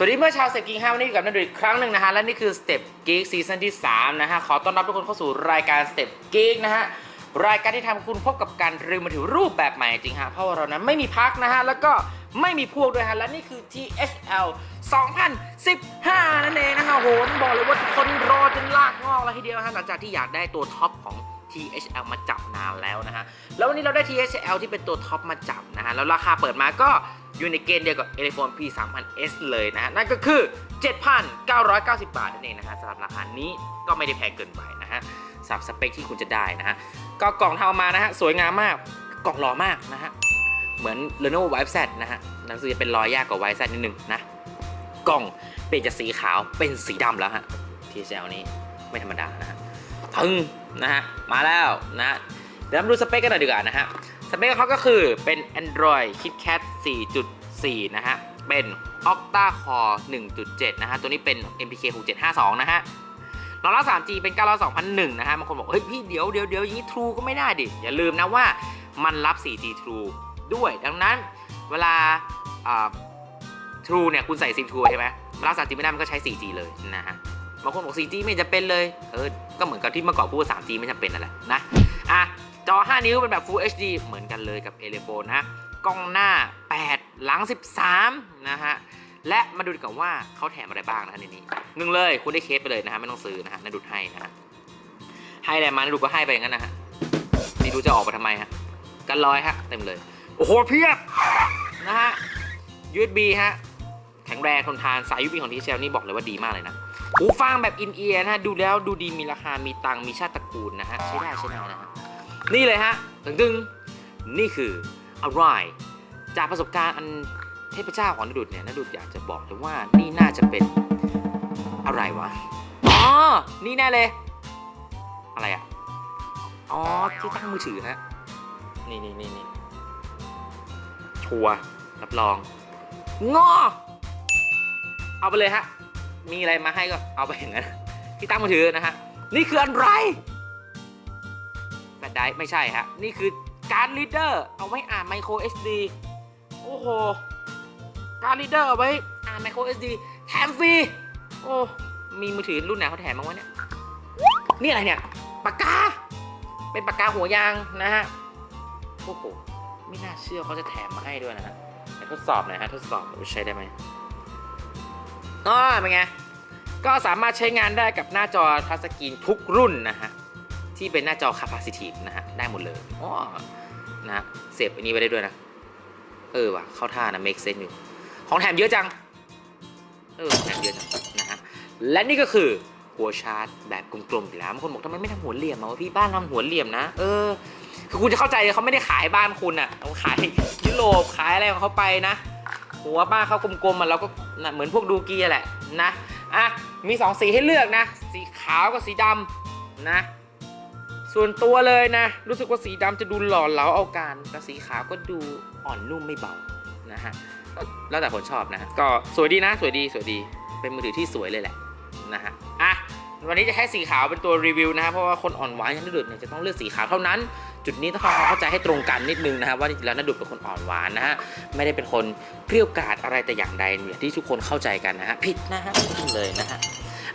สวัสดีเมื่อชาวเซ p กิ้งห้าวันนี้อยู่กับนันดูอีกครั้งหนึ่งนะฮะและนี่คือ Step Geek ซีซั่นที่ 3 นะฮะ ขอต้อนรับทุกคนเข้าสู่รายการ Step Geek นะฮะ รายการที่ทำคุณพบกับการรีวิวมือถือรูปแบบใหม่จริงฮะ เพราะว่าเรานั้นไม่มีพักนะฮะ แล้วก็ไม่มีพวกด้วยฮะ และนี่คือ THL 2015 นั่นเองนะฮะโหต้องบอกเลยว่าทุกคนรอจนลากงอกแล้วทีเดียวฮะหลังจากที่อยากได้ตัวท็อปของ THL มาจับนานแล้วนะฮะ แล้ววันนี้เราได้ THL ที่เป็นตัวท็อปมาจับนะฮะ แล้วราคาเปิดมาก็อยู่ในเกณฑ์เดียวกับ e l e p h o n e P 3 0 0 S เลยนะฮะ นั่นก็คือ 7,990 บาทนั่นเองนะฮะสำหรับราคานี้ก็ไม่ได้แพงเกินไปนะฮะสำหรับสเปคที่คุณจะได้นะฮะ ก็กล่องทำมานะฮะ สวยงามมาก กล่องหล่อมากนะฮะ เหมือน Lenovo Vive Z นะฮะ หนังสือจะเป็นรอยยากกว่า Vive Z นิดนึงนะ กล่องเปลี่ยนจากสีขาวเป็นสีดำแล้วฮะ THL นี้ไม่ธรรมดานะฮะทึง นะฮะ มาแล้วนะ เดี๋ยวมาดูสเปคกันหน่อยดีกว่านะฮะ สเปคของเขาก็คือเป็น Android KitKat 4.4 นะฮะ เป็น Octa Core 1.7 นะฮะ ตัวนี้เป็น MPK 6752 นะฮะรองรับ 3G เป็น92001 นะฮะ บางคนบอก เฮ้ย พี่เดี๋ยวเดี๋ยวเดี๋ยวอย่างนี้ True ก็ไม่ได้ดิ อย่าลืมนะว่ามันรับ 4G True ด้วย ดังนั้นเวลาา True เนี่ย คุณใส่ซิม True ใช่ไหมรับ 3G ไม่ได้ มันก็ใช้ 4G เลยนะฮะ บางคนบอก 4G ไม่จะเป็นเลย เออ ก็เหมือนกับที่เมื่อก่อนพูดว่า 3G ไม่จำเป็นนั่นแหละนะ อะ จอ 5 นิ้วเป็นแบบ Full HD เหมือนกันเลยกับ e l e p h o n นะ กล้องหน้า 8 หลัง 13 นะฮะ และมาดูดีกว่าว่าเขาแถมอะไรบ้างนะในนี้หนึ่งเลยคุณได้เคสไปเลยนะฮะ ไม่ต้องซื้อนะฮะนาดูดให้นะฮะ ให้อะไรมานาดูก็ให้ไปอย่างนั้นนะฮะ นี่ดูจะออกมาทำไมฮะ กันรอยฮะเต็มเลย โอ้โหเพียบนะฮะ USB ฮะ แข็งแรงทนทานสาย USB ของ TCL นี่บอกเลยว่าดีมากเลยนะ หูฟังแบบอินเอียร์นะฮะ ดูแล้วดูดีมีราคา มีตังมีชาติตระกูลนะฮะ ใช้ได้ใช้ได้นะฮะ นี่เลยฮะตึงตึงๆนี่คืออะไรจากประสบการณ์อันเทพเจ้าของนดุดเนี่ยนดุดอยากจะบอกเลยว่านี่น่าจะเป็นอะไรวะ อ๋อ นี่แน่เลย อะไรอะ อ๋อ ที่ตั้งมือถือฮะ นี่นี่นี่นี่ชัวร์รับรอง งอ เอาไปเลยฮะ มีอะไรมาให้ก็เอาไปอย่างนั้นที่ตั้งมือถือนะฮะนี่คืออะไรแฟลชไดร์ไม่ใช่ฮะนี่คือการ์ดรีดเดอร์เอาไว้อ่านไมโคร SD โอ้โหการ์ดรีดเดอร์เอาไว้อ่านไมโคร SD แถมฟรีโอ้มีมือถือรุ่นไหนเขาแถมบ้างวะเนี่ยนี่อะไรเนี่ยปากกาเป็นปากกาหัวยางนะฮะโอ้โหไม่น่าเชื่อเขาจะแถมมาให้ด้วยนะฮะทดสอบหน่อยฮะทดสอบใช้ได้ไหม อ๋อเป็นไง ก็สามารถใช้งานได้กับหน้าจอทัชสกรีนทุกรุ่นนะฮะ ที่เป็นหน้าจอ capacitive นะฮะ ได้หมดเลยอ๋อนะฮะเสียบอันนี้ไปได้ด้วยนะ เออว่ะ เข้าท่านะ make sense อยู่ ของแถมเยอะจัง เออ ของแถมเยอะจังนะฮะ และนี่ก็คือหัวชาร์จแบบกลมๆอีกแล้วบางคนบอกทำไมไม่ทำหัวเหลี่ยมมาวะพี่บ้านทำหัวเหลี่ยมนะ เออ คือคุณจะเข้าใจเลยเขาไม่ได้ขายบ้านคุณอะเขาขายยุโรปขายอะไรของเขาไปนะ หัวบ้าเขากลมๆมันเราก็เหมือนพวกดูเกียแหละนะอะมี2สีให้เลือกนะ สีขาวกับสีดำนะ ส่วนตัวเลยนะ รู้สึกว่าสีดำจะดูหล่อเหลาเอาการแต่สีขาวก็ดูอ่อนนุ่มไม่เบานะฮะแล้วแต่คนชอบนะก็สวยดีนะ สวยดีสวยดีเป็นมือถือที่สวยเลยแหละนะฮะอะวันนี้จะให้สีขาวเป็นตัวรีวิวนะฮะเพราะว่าคนอ่อนหวานอย่างดุดเนี่ยจะต้องเลือกสีขาวเท่านั้น จุดนี้ต้องเข้าใจให้ตรงกันนิดนึงนะฮะว่าจริงๆแล้วนัดุดเป็นคนอ่อนหวานนะฮะไม่ได้เป็นคนเปรี้ยวกราดอะไรแต่อย่างใดอย่างที่ทุกคนเข้าใจกันนะฮะผิดนะฮะเลยนะฮะ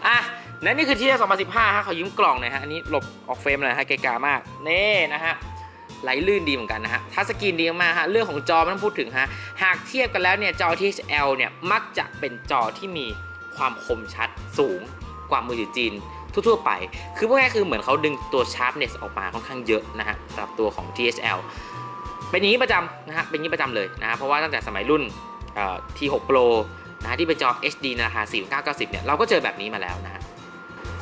อะและนี่คือที่ 2015 ฮะขอยืมกล่องหน่อยฮะอันนี้หลบออกเฟรมเลยฮะเกะกามากเน่นะฮะไหลลื่นดีเหมือนกันนะฮะทัชสกรีนดีมากฮะเรื่องของจอไม่ต้องพูดถึงฮะหากเทียบกันแล้วเนี่ยจอ THL เนี่ยมักจะเป็นจอที่มีความคมชัดสูงกว่ามือถือจีน ทั่วๆไป คือพวกนี้คือเหมือนเขาดึงตัว sharpness ออกมาค่อนข้างเยอะนะฮะสำหรับตัวของ THL เป็นอย่างนี้ประจำนะฮะเป็นอย่างนี้ประจำเลยนะฮะเพราะว่าตั้งแต่สมัยรุ่น T6 Pro นะฮะที่เป็นจอ HD ในราคา4990เนี่ยเราก็เจอแบบนี้มาแล้วนะฮะ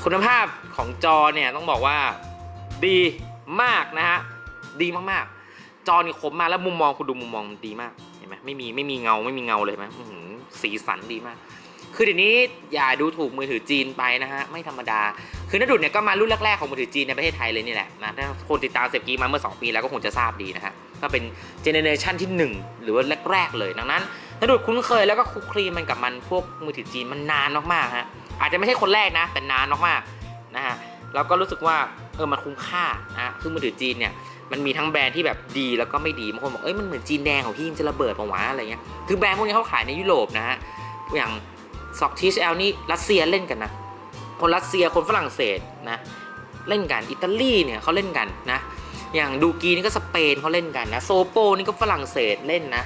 คุณภาพของจอเนี่ยต้องบอกว่าดีมากนะฮะดีมากๆ จอนี่คมมากแล้วมุมมองคุณดูมุมมองดีมากเห็นไหมไม่มีไม่มีเงาไม่มีเงาเลยไหมสีสันดีมาก คือเดี๋ยวนี้อย่าดูถูกมือถือจีนไปนะฮะ ไม่ธรรมดา คือนดุดเนี่ยก็มารุ่นแรกๆของมือถือจีนในประเทศไทยเลยนี่แหละนะถ้าคนติดตามเซฟกีมาเมื่อ 2 ปีแล้วก็คงจะทราบดีนะฮะก็เป็นเจเนเรชันที่ 1 หรือว่าแรกๆเลย ดังนั้นนดุดคุ้นเคยแล้วก็คุกคลีมันกับมันพวกมือถือจีนมันนานมากๆฮะอาจจะไม่ใช่คนแรกนะ แต่นานมากๆนะฮะเราก็รู้สึกว่าเออมันคุ้มค่านะฮะคือมือถือจีนเนี่ยมันมีทั้งแบรนด์ที่แบบดีแล้วก็ไม่ดีบางคนบอกเอ้ยมันเหมือนจีนแดงของพี่มันจะระเบิดปะวะอะไรเงี้ยคือแบรนด์พวกนี้เขาขายในยุโรปนะฮะอย่าง สองทีเอลนี่รัสเซียเล่นกันนะ คนรัสเซียคนฝรั่งเศสนะเล่นกันอิตาลีเนี่ยเขาเล่นกันนะ อย่างดูกีนี่ก็สเปนเขาเล่นกันนะโซโปนี่ก็ฝรั่งเศสเล่นนะ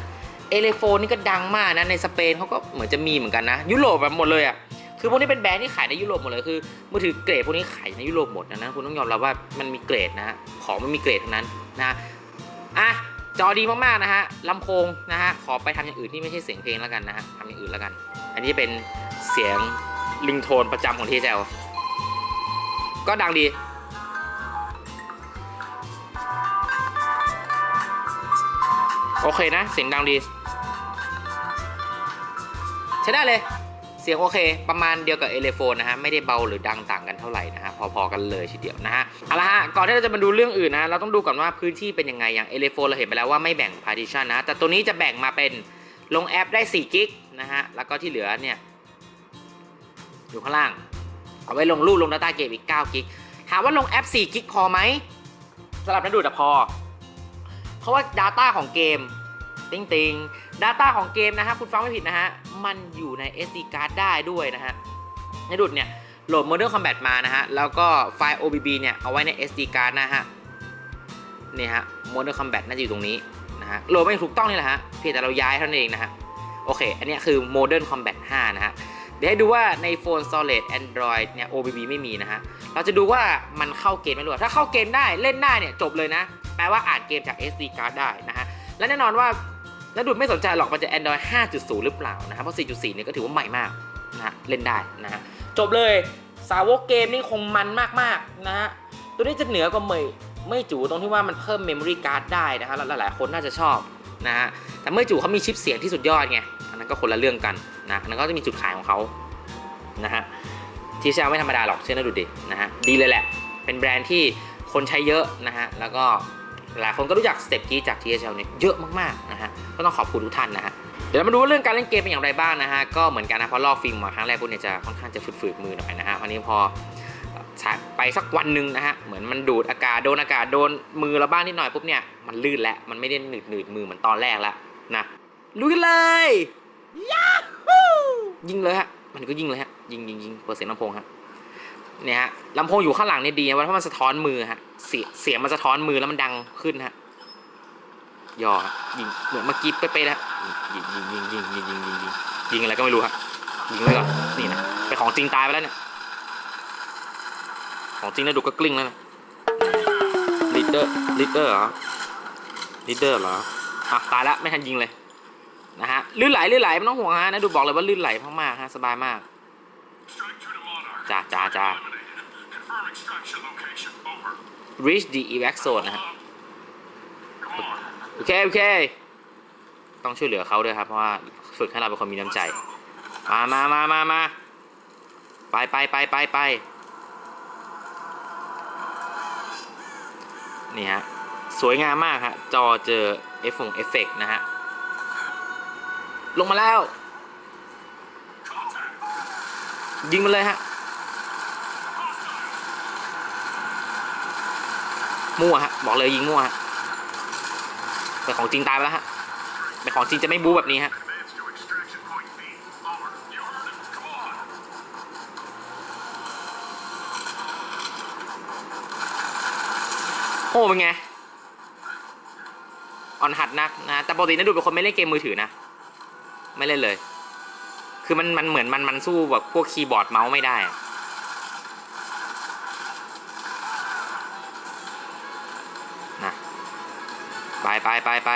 เอเลโฟนี่ก็ดังมากนะในสเปนเขาก็เหมือนจะมีเหมือนกันนะ ยุโรปแบบหมดเลยอะ่ะคือพวกนี้เป็นแบรนด์ที่ขายในยุโรปหมดเลยคือมือถือเกรดพวกนี้ขายในยุโรปหมดนะนะคุณต้องยอมรับว่ามันมีเกรดนะของมันมีเกรดทั้งนั้นนะอะ จอดีมากๆนะฮะลำโพงนะฮะขอไปทำอย่างอื่นที่ไม่ใช่เสียงเพลงแล้วกันนะฮะทำอย่างอื่นแล้วกัน อันนี้เป็นเสียงลิงโทนประจำของทีเจลก็ดังดี โอเคนะ เสียงดังดี ใช้ได้เลย เสียงโอเค ประมาณเดียวกับเอเลโฟนนะฮะไม่ได้เบาหรือดังต่างกันเท่าไหร่นะฮะพอๆกันเลยทีเดียวนะฮะเอาละฮะก่อนที่เราจะมาดูเรื่องอื่นนะเราต้องดูก่อนว่าพื้นที่เป็นยังไงอย่างเอเลโฟนเราเห็นไปแล้วว่าไม่แบ่ง partition นะแต่ตัวนี้จะแบ่งมาเป็นลงแอปได้4กิกนะฮะแล้วก็ที่เหลือเนี่ยอยู่ข้างล่าง เอาไว้ลงรูปลง Data เกมอีก9กิกถามว่าลงแอป4กิกพอไหมสำหรับนักดูดอะพอ เพราะว่า Data ของเกม ติงติง Data ของเกมนะฮะคุณฟังไม่ผิดนะฮะ มันอยู่ใน SD card ได้ด้วยนะฮะ ในดุดเนี่ยโหลด Modern Combat มานะฮะ แล้วก็ไฟล์ OBB เนี่ยเอาไว้ใน SD card นะฮะ นี่ฮะ Modern Combat น่าจะอยู่ตรงนี้นะฮะ โหลดไม่ถูกต้องนี่แหละฮะ เพียงแต่เราย้ายเท่านั้นเองนะฮะ โอเค อันนี้คือ Modern Combat 5 นะฮะ เดี๋ยวให้ดูว่าในโฟน Solid Android เนี่ย OBB ไม่มีนะฮะ เราจะดูว่ามันเข้าเกมไหมหรือว่าถ้าเข้าเกมได้เล่นได้เนี่ยจบเลยนะ แปลว่าอ่านเกมจาก SD card ได้นะฮะ และแน่นอนว่า นักดูดไม่สนใจหรอกมันจะ Android 5.0 หรือเปล่านะฮะเพราะ 4.4 เนี่ยก็ถือว่าใหม่มากนะฮะเล่นได้นะฮะจบเลยสาวกเกมนี่คงมันมากๆนะฮะตัวนี้จะเหนือกว่าเมยไม่จูตรงที่ว่ามันเพิ่ม Memory Card ได้นะฮะหลายๆคนน่าจะชอบนะฮะแต่เมื่อจูเขามีชิปเสียงที่สุดยอดไงอันนั้นก็คนละเรื่องกันนะอันนั้นก็จะมีจุดขายของเขานะฮะทีเซลไม่ธรรมดาหรอกเชื่อนะดูดินะฮะดีเลยแหละ เป็นแบรนด์ที่คนใช้เยอะนะฮะแล้วก็ หลายคนก็รู้จักสเต็ปกีจาก THL เนี่ยเยอะมากๆนะฮะก็ต้องขอบคุณทุกท่านนะฮะเดี๋ยวเรามาดูว่าเรื่องการเล่นเกมเป็นอย่างไรบ้างนะฮะก็เหมือนกันนะเพราะลอกฟิล์มมาครั้งแรกพวกเนี่ยจะค่อนข้างจะฝืดๆมือหน่อยนะฮะวันนี้พอใช้ไปสักวันหนึ่งนะฮะเหมือนมันดูดอากาศโดนอากาศโดนมือเราบ้างนิดหน่อยปุ๊บเนี่ยมันลื่นแล้วมันไม่ได้หนืดหนืดๆมือเหมือนตอนแรกแล้วนะลุยกันเลยยิงเลยฮะมันก็ยิงเลยฮะยิงยิงยิงเปิดเสียงลำโพงฮะเนี่ยฮะลำโพงอยู่ข้างหลังเนี่ยดีนะว่าถ้ามันสะท้อนมือฮะ เสียเสียงมันสะท้อนมือแล้วมันดังขึ้นฮะย่อยิงเหมือนเมื่อกี้เป๊ะๆนะยิงยิงยิงยิงยิงยิงยิงยิงยิงอะไรก็ไม่รู้ฮะยิงไว้ก่อนนี่นะเป็นของจริงตายไปแล้วเนี่ยของจริงแล้วดูก็กลิ้งแล้วนะลีดเดอร์ลีดเดอร์เหรอลีดเดอร์เหรออะตายแล้วไม่ทันยิงเลยนะฮะลื่นไหลลื่นไหลไม่ต้องห่วงฮะนะดูบอกเลยว่าลื่นไหลมากๆฮะสบายมากจ้าจ้าจ้า reach the evac zone นะฮะ Come on. โอเค โอเค ต้องช่วยเหลือเขาด้วยครับ เพราะว่าฝึกให้เราเป็นคนมีน้ำใจ มามามามามาไปไปไปไปไปนี่ฮะ สวยงามมากฮะ จอเจอเอฟฟงเอฟเฟกนะฮะ ลงมาแล้ว ยิงมันเลยฮะ มั่วฮะบอกเลยยิงมั่วฮะแต่ของจริงตายไปแล้วฮะแต่ของจริงจะไม่บู๊แบบนี้ฮะโอ้เป็นไงอ่อนหัดนักนะแต่ปกตินะดูเป็นคนไม่เล่นเกมมือถือนะไม่เล่นเลย คือมันมันเหมือนมันมันสู้แบบพวกคีย์บอร์ดเมาส์ไม่ได้ ไปไปไปไป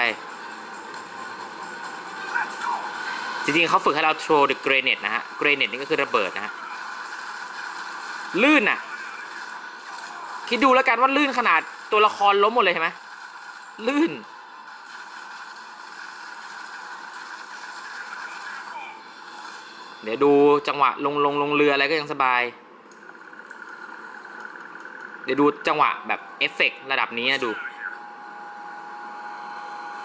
จริงๆเขาฝึกให้เรา throw the grenade นะฮะ grenade นี่ก็คือระเบิดนะฮะ ลื่นอะคิดดูแล้วกันว่าลื่นขนาดตัวละครล้มหมดเลยใช่ไหมลื่น เดี๋ยวดูจังหวะลงลงลงเรืออะไรก็ยังสบาย เดี๋ยวดูจังหวะแบบเอฟเฟกระดับนี้นะดู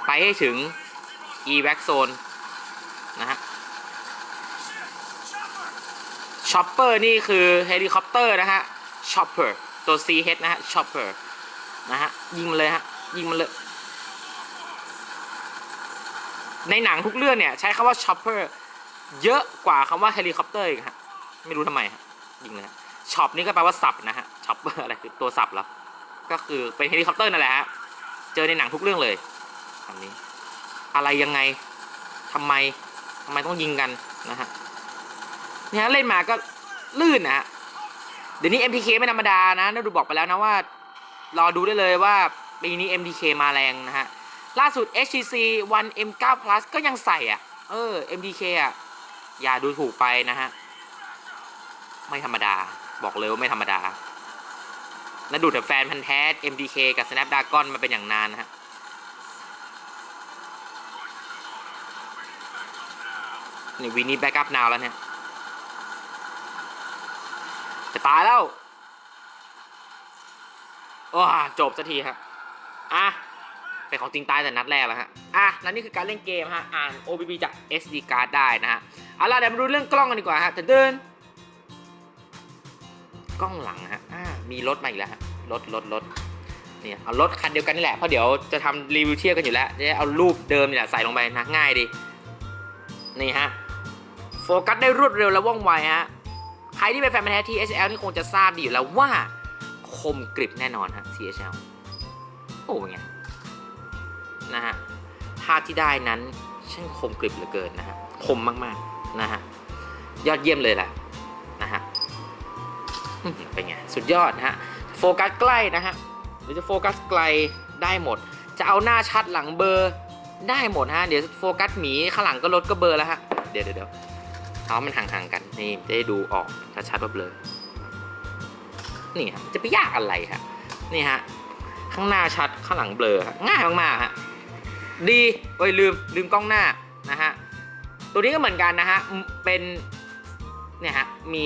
ไปให้ถึง e v a c zone นะฮะ chopper นี่คือเฮลิคอปเตอร์นะฮะ chopper ตัว ch นะฮะ chopper นะฮะยิงมันเลยฮะยิงมันเลย ในหนังทุกเรื่องเนี่ย ใช้คำว่า chopper เยอะกว่าคำว่าเฮลิคอปเตอร์อีกฮะไม่รู้ทำไมฮะยิงเลยฮะช็อปนี่ก็แปลว่าสับนะฮะช็อปอะไรคือตัวสับเหรอก็คือเป็นเฮลิคอปเตอร์นั่นแหละฮะเจอในหนังทุกเรื่องเลย คำนี้ อะไรยังไงทำไมทำไมต้องยิงกันนะฮะเนี่ยฮะเล่นมาก็ลื่นนะฮะเดี๋ยวนี้ MTK ไม่ธรรมดานะนาดูบอกไปแล้วนะว่า รอดูได้เลยว่าปีนี้ MTK มาแรงนะฮะล่าสุด HTC One M9 Plus ก็ยังใส่อะ เออ MTK อะ อย่าดูถูกไปนะฮะ ไม่ธรรมดา บอกเลยว่าไม่ธรรมดานาดูแต่แฟนพันธ์แท้ MTK กับ Snapdragon มาเป็นอย่างนานนะฮะ นี่วีนี้แบ็กอัพนาวแล้วเนี่ยจะตายแล้วโอ้จบสักทีฮะอะเป็นของจริงตายแต่นัดแรกแล้วฮะอะแล้วนี่คือการเล่นเกมฮะอ่าน OBB จาก SD card ได้นะฮะเอาล่ะเดี๋ยวมาดูเรื่องกล้องกันดีกว่าฮะแต่เดินกล้องหลังฮะอ่ามีรถมาอีกแล้วฮะรถรถรถเนี่ยเอารถคันเดียวกันนี่แหละเพราะเดี๋ยวจะทำรีวิวเทียบกันอยู่แล้วจะเอารูปเดิมนี่แหละใส่ลงไปนะง่ายดีนี่ฮะ โฟกัสได้รวดเร็วและว่องไวฮะ ใครที่เป็นแฟนพันธุ์แท้ THL นี่คงจะทราบดีอยู่แล้วว่าคมกริบแน่นอนฮะ THL โอ้เป็นไงนะฮะภาพที่ได้นั้นช่างคมกริบเหลือเกินนะฮะ คมมากๆนะฮะ ยอดเยี่ยมเลยแหละนะฮะเป็นไง สุดยอดนะฮะ โฟกัสใกล้นะฮะ หรือจะโฟกัสไกลได้หมด จะเอาหน้าชัดหลังเบอร์ได้หมดฮะ เดี๋ยวโฟกัสหมีข้างหลังก็ลดก็เบอร์แล้วฮะ เดี๋ยวเดี๋ยว เดี๋ยวเอามันห่างๆกันนี่จะได้ดูออกชัดๆว่าเบลอนี่ฮะจะไปยากอะไรฮะนี่ฮะข้างหน้าชัดข้างหลังเบลอง่ายมากๆฮะดีโอ้ยลืมลืมกล้องหน้านะฮะตัวนี้ก็เหมือนกันนะฮะเป็นเนี่ยฮะมี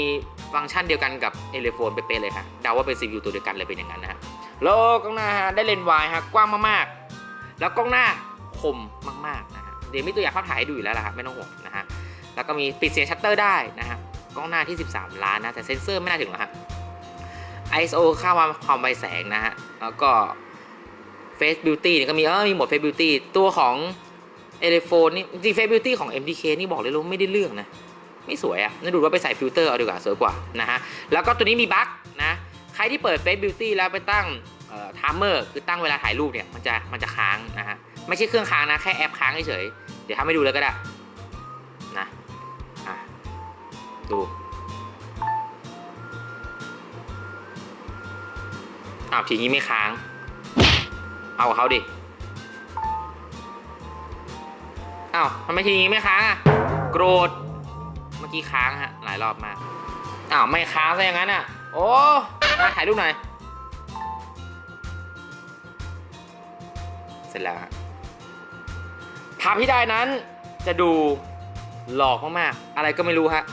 ฟังก์ชันเดียวกันกับเอเลโฟนเป๊ะๆเลยฮะเดาว่าเป็น CPU ตัวเดียวกันเลยเป็นอย่างนั้นนะฮะแล้วกล้องหน้าฮะได้เลนส์วายฮะกว้างมากๆ แล้วกล้องหน้าคมมากๆนะฮะเดี๋ยวมีตัวอย่างภาพถ่ายให้ดูอยู่แล้วล่ะครับไม่ต้องห่วงนะฮะ แล้วก็มีปิดเสียงชัตเตอร์ได้นะฮะกล้องหน้าที่ 13 ล้านนะแต่เซนเซอร์ไม่น่าถึงหรอกฮะ ISO ค่าความความไวแสงนะฮะแล้วก็ Face Beauty เนี่ยก็มีเออมีหมด Face Beauty ตัวของเอเลโฟนนี่จริง Face Beauty ของ MTK นี่บอกเลยว่าไม่ได้เรื่องนะไม่สวยอะน่าดูว่าไปใส่ฟิลเตอร์เอาดีกว่าสวยกว่านะฮะแล้วก็ตัวนี้มีบั๊กนะใครที่เปิด Face Beauty แล้วไปตั้งเอ่อ timer คือตั้งเวลาถ่ายรูปเนี่ยมันจะมันจะค้างนะฮะไม่ใช่เครื่องค้างนะแค่แอปค้างเฉยเดี๋ยวทำให้ดูเลยก็ได้ ดูอ้าวทีนี้ไม่ค้าง เอาเขาดิอ้าวทำไมทีนี้ไม่ค้างอะ โกรธ เมื่อกี้ค้างฮะ หลายรอบมากอ้าวไม่ค้างซะอย่างนั้นอะ โอ้ มาถ่ายรูปหน่อย เสร็จแล้วภาพที่ได้นั้นจะดูหลอกมากๆ อะไรก็ไม่รู้ฮะ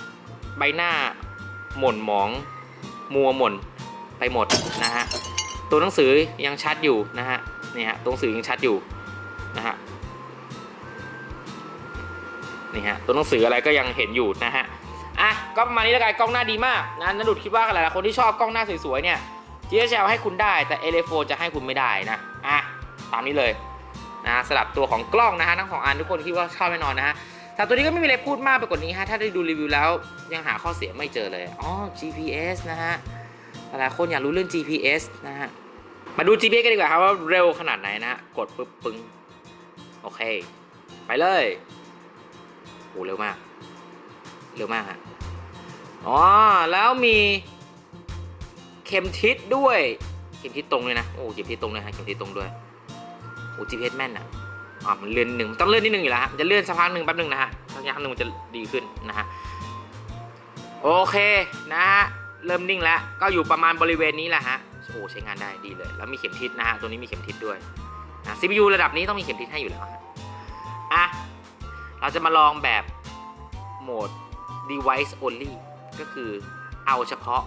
ใบหน้าหม่นหมองมัวหม่นไปหมดนะฮะตัวหนังสือยังชัดอยู่นะฮะนี่ฮะตัวหนังสือยังชัดอยู่นะฮะนี่ฮะตัวหนังสืออะไรก็ยังเห็นอยู่นะฮะอะก็ประมาณนี้แล้วกันกล้องหน้าดีมากนะนันดุดคิดว่าหลายๆคนที่ชอบกล้องหน้าสวยๆเนี่ย GSL ให้คุณได้แต่เอเลโฟจะให้คุณไม่ได้นะอะตามนี้เลยนะสลับตัวของกล้องนะฮะทั้งสองอันทุกคนคิดว่าชอบแน่นอนนะฮะ แต่ตัวนี้ก็ไม่มีอะไรพูดมากไปกว่านี้ฮะ ถ้าได้ดูรีวิวแล้วยังหาข้อเสียไม่เจอเลย อ๋อ GPS นะฮะ หลายคนอยากรู้เรื่อง GPS นะฮะ มาดู GPS กันดีกว่าครับว่าเร็วขนาดไหนนะฮะ กดปึ๊บปึ้งโอเค ไปเลยโหเร็วมาก เร็วมากฮะ อ๋อ แล้วมีเข็มทิศด้วย เข็มทิศตรงเลยนะ โอ้เข็มทิศตรงเลยฮะ เข็มทิศตรงด้วย โอ้ GPS แม่นอะ อ่ามันเลื่อนหนึ่งต้องเลื่อนนิดนึงอยู่แล้วฮะมันจะเลื่อนสักพักหนึ่งแป๊บหนึ่งนะฮะสักพักหนึ่งมันจะดีขึ้นนะฮะโอเคนะฮะเริ่มนิ่งแล้วก็อยู่ประมาณบริเวณนี้แหละฮะโอ้ใช้งานได้ดีเลย แล้วมีเข็มทิศนะฮะตัวนี้มีเข็มทิศด้วยนะ CPU ระดับนี้ต้องมีเข็มทิศให้อยู่แล้วอะเราจะมาลองแบบโหมด device only ก็คือเอาเฉพาะ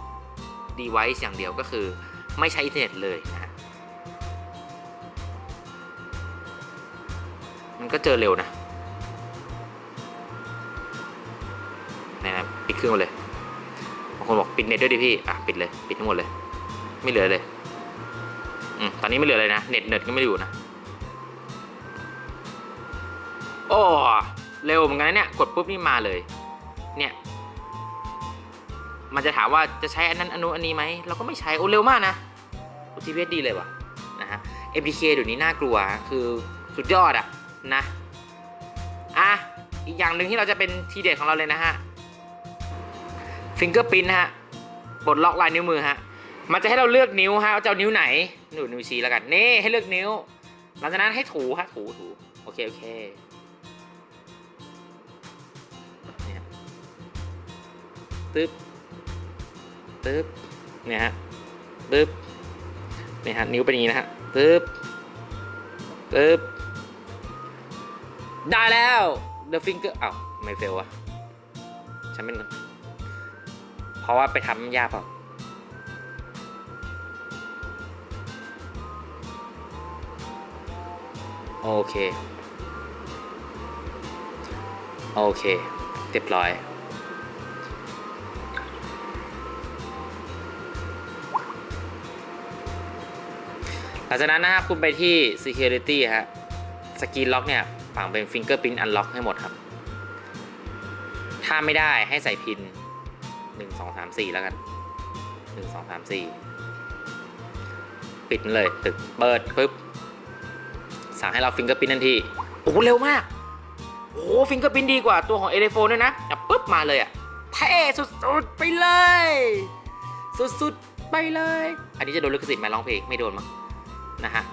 device อย่างเดียวก็คือไม่ใช้อินเทอร์เน็ตเลยนะ มันก็เจอเร็วนะนะนะปิดเครื่องหมดเลยบางคนบอกปิดเน็ตด้วยดิพี่ อะปิดเลยปิดทั้งหมดเลย ไม่เหลือเลยอืมตอนนี้ไม่เหลือเลยนะเน็ตเน็ตก็ไม่อยู่นะโอ้เร็วเหมือนกันนะเนี่ยกดปุ๊บนี่มาเลย เนี่ย มันจะถามว่าจะใช้อันนั้นอันนู้นอันนี้ไหมเราก็ไม่ใช้โอ้เร็วมากนะโอ้ GPS ดีเลยว่ะนะฮะ MDK เดี๋ยวนี้น่ากลัวคือสุดยอดอะ นะอะอีกอย่างหนึ่งที่เราจะเป็นทีเด็ดของเราเลยนะฮะฟิงเกอร์พินฮะปลดล็อกลายนิ้วมือฮะมันจะให้เราเลือกนิ้วฮะว่าจะเอานิ้วไหนหนูนิ้วชี้แล้วกันนี่ให้เลือกนิ้ว หลังจากนั้นให้ถูฮะถูถูโอเคโอเคเนี่ยตึ๊บตึ๊บเนี่ยฮะตึ๊บเนี่ยฮะนิ้วเป็นอย่างนี้นะฮะตึ๊บตึ๊บ ได้แล้ว The Finger อ้าวไม่เฟลวะฉันเป็นเพราะว่าไปทำยากเปล่าโอเค โอเคเรียบร้อย หลังจากนั้นนะครับคุณไปที่ security ฮะสกรีนล็อกเนี่ย ฝังเป็น fingerprint unlock ให้หมดครับ ถ้าไม่ได้ให้ใส่พิน 1 2 3 4 แล้วกัน 1 2 3 4 ปิดมันเลยตึกเปิดปุ๊บ สั่งให้เรา fingerprint ทันที โอ้โหเร็วมาก โอ้โห fingerprint ดีกว่าตัวของ a อ p h o n e ด้วยนะอะปุ๊บมาเลยอะเท่สุดๆไปเลย สุดๆไปเลย อันนี้จะโดนลิขสิทธิ์ไหมร้องเพลงไม่โดนมั้งนะฮะ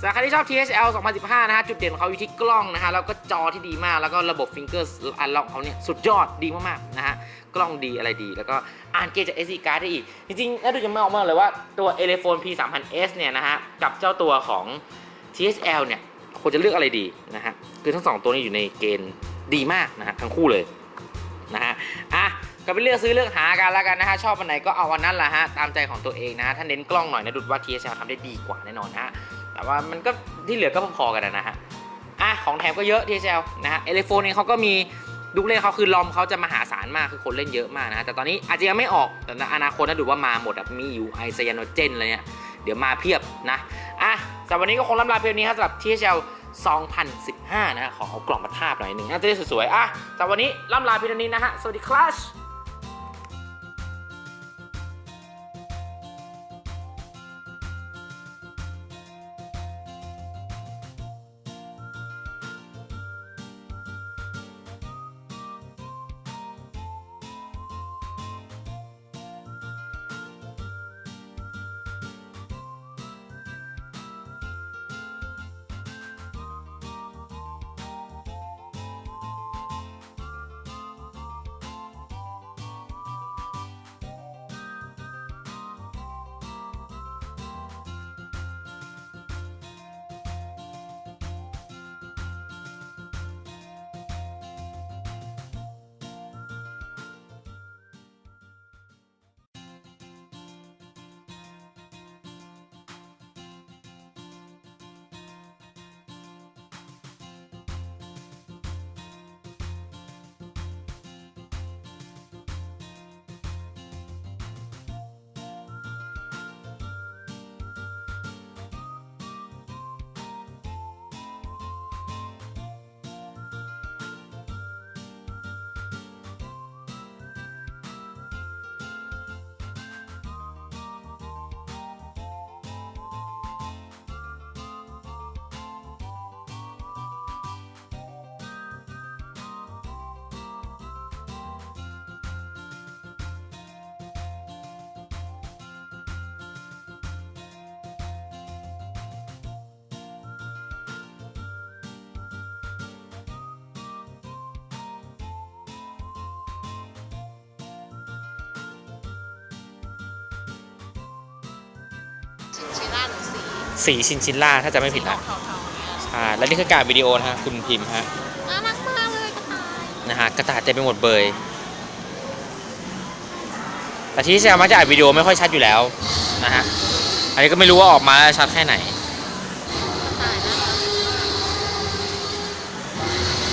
สำหรับใครที่ชอบ THL 2015 นะฮะ จุดเด่นของเขาอยู่ที่กล้องนะฮะ แล้วก็จอที่ดีมาก แล้วก็ระบบ Fingers อันล็อกเขาเนี่ยสุดยอดดีมากๆนะฮะ กล้องดีอะไรดี แล้วก็อ่านเกมจาก SD card ได้อีก จริงๆน่าดูจะไม่ออกมากเลยว่าตัว e l e p h o n e P 3 0 0 S เนี่ยนะฮะ กับเจ้าตัวของ THL เนี่ยควรจะเลือกอะไรดีนะฮะ คือทั้งสองตัวนี้อยู่ในเกณฑ์ดีมากนะฮะทั้งคู่เลยนะฮะ อะก็ไปเลือกซื้อเลือกหากันแล้วกันนะฮะชอบอันไหนก็เอาอันนั้นแหละฮะตามใจของตัวเองนะฮะถ้าเน้นกล้องหน่อยนะดูว่า TSL ทำได้ดีกว่าแน่นอนฮะ แต่ว่ามันก็ที่เหลือก็พอๆกันนะฮะอะของแถมก็เยอะ TSL นะฮะเอเลโฟนเองเขาก็มีลูกเล่นเขาคือลอมเขาจะมหาศาลมากคือคนเล่นเยอะมากนะฮะแต่ตอนนี้อาจจะยังไม่ออกแต่ในอนาคตนะดูว่ามาหมดมีอยู่ไอไซยาโนเจนอะไรเนี่ยเดี๋ยวมาเพียบนะอะสำหรับวันนี้ก็คงล่ำลาเพียงนี้ครับสำหรับ THL 2015นะฮะขอเอากล่องมาทาบหน่อยหนึ่งน่าจะได้สวยๆอะสำหรับวันนี้ล่ำลาเพียงนี้นะฮะสวัสดีครับ ชินชิล่าหรือสีสีชินชินล่าถ้าจะไม่ผิดนะเทาๆเนี่ยใช่และนี่คือการวิดีโอนะฮะคุณพิมพ์ฮะน่ารักมากเลยกระต่ายนะฮะกระต่ายเต็มไปหมดเบยแต่ที่แซมมักจะอัดวิดีโอไม่ค่อยชัดอยู่แล้วนะฮะอันนี้ก็ไม่รู้ว่าออกมาชัดแค่ไหน